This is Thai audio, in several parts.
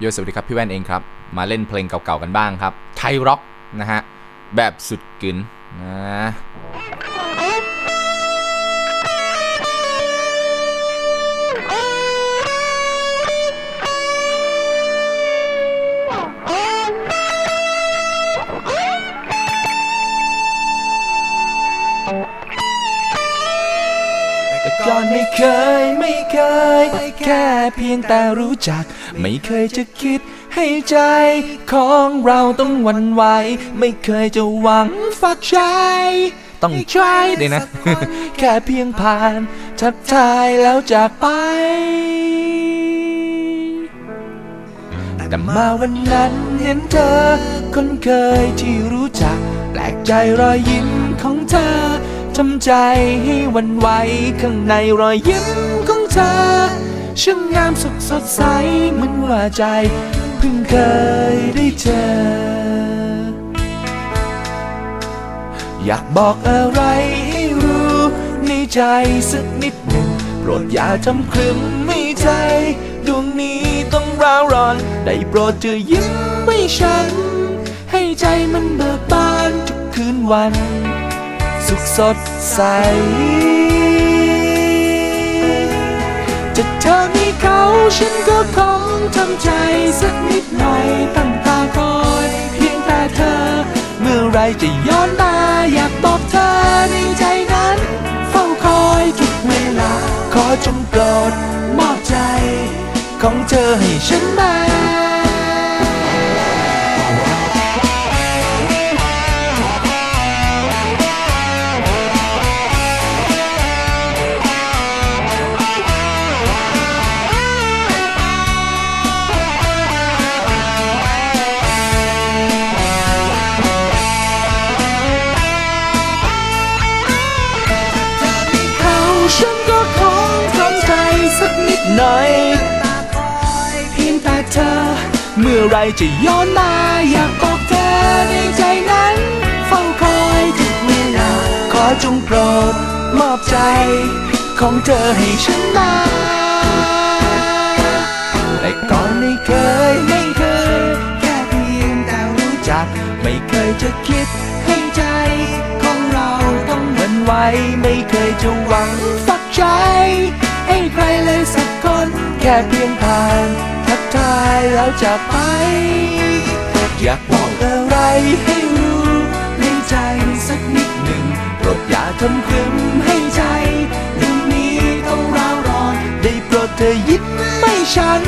โยสวัสดีครับ พี่แว่นเองครับ มาเล่นเพลงเก่าๆกันบ้างครับ ไทยร็อกนะฮะ แบบสุดกึนนะ ก่อนไม่เคยไม่เคย แค่เพียงแต่รู้จัก ไม่เคยจะคิดให้ใจของเราต้องหวันไหว ไม่เคยจะหวังฝากใจ ต้องใช้เลยนะ แค่เพียงผ่าน ทักทายแล้วจากไป แต่มาวันนั้นเห็นเธอ คนเคยที่รู้จัก แปลกใจรอยยิ้มของเธอ ทำใจให้วันไหวข้างในรอยยิ้มของเธอช่างงามสุขสดใสเหมือนว่าใจ เพิ่งเคยได้เจอ อยากบอกอะไรให้รู้ในใจสักนิดหนึ่งโปรดอย่าทำครึมไม่ใจ ดวงนี้ต้องร้าวร้อน ได้โปรดเธอยิ้มให้ฉัน ให้ใจมันเบิกบานทุกคืนวัน สุขสดใส จะเธอมีเขาฉันก็คงทำใจสักนิดหน่อยตั้งตาคอยเพียงแต่เธอ เมื่อไรจะย้อนมาอยากบอกเธอในใจนั้น เฝ้าคอยทุกเวลา ขอจงโปรดมอบใจ ของเธอให้ฉันมาเเมื่อไรจะย้อนมาอยากบอกเธอในใจนั้น เฝ้าคอยทุกเวลา ขอจงโปรดมอบใจ ของเธอให้ฉันมาแต่ก่อนไม่เคยไม่เคย แค่เพียงแต่รู้จัก ไม่เคยจะคิดให้ใจ ของเราต้องมันไหวไม่เคยจะหวังฝักใจ ให้ใครเลยสักคน แค่เพียง จากไป อยากบอกอะไรให้รู้ในใจสักนิดหนึ่งโปรดอย่าทำครึมให้ใจดวงนี้ต้องร้าวร้อน ได้โปรดเธอยิ้มให้ฉัน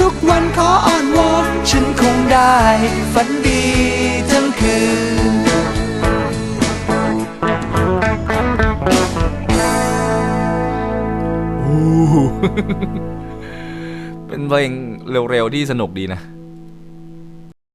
ทุกวันขออ่อนวอน ฉันคงได้ฝันดีทั้งคืน เป็นเพลงเร็วๆที่สนุกดีนะ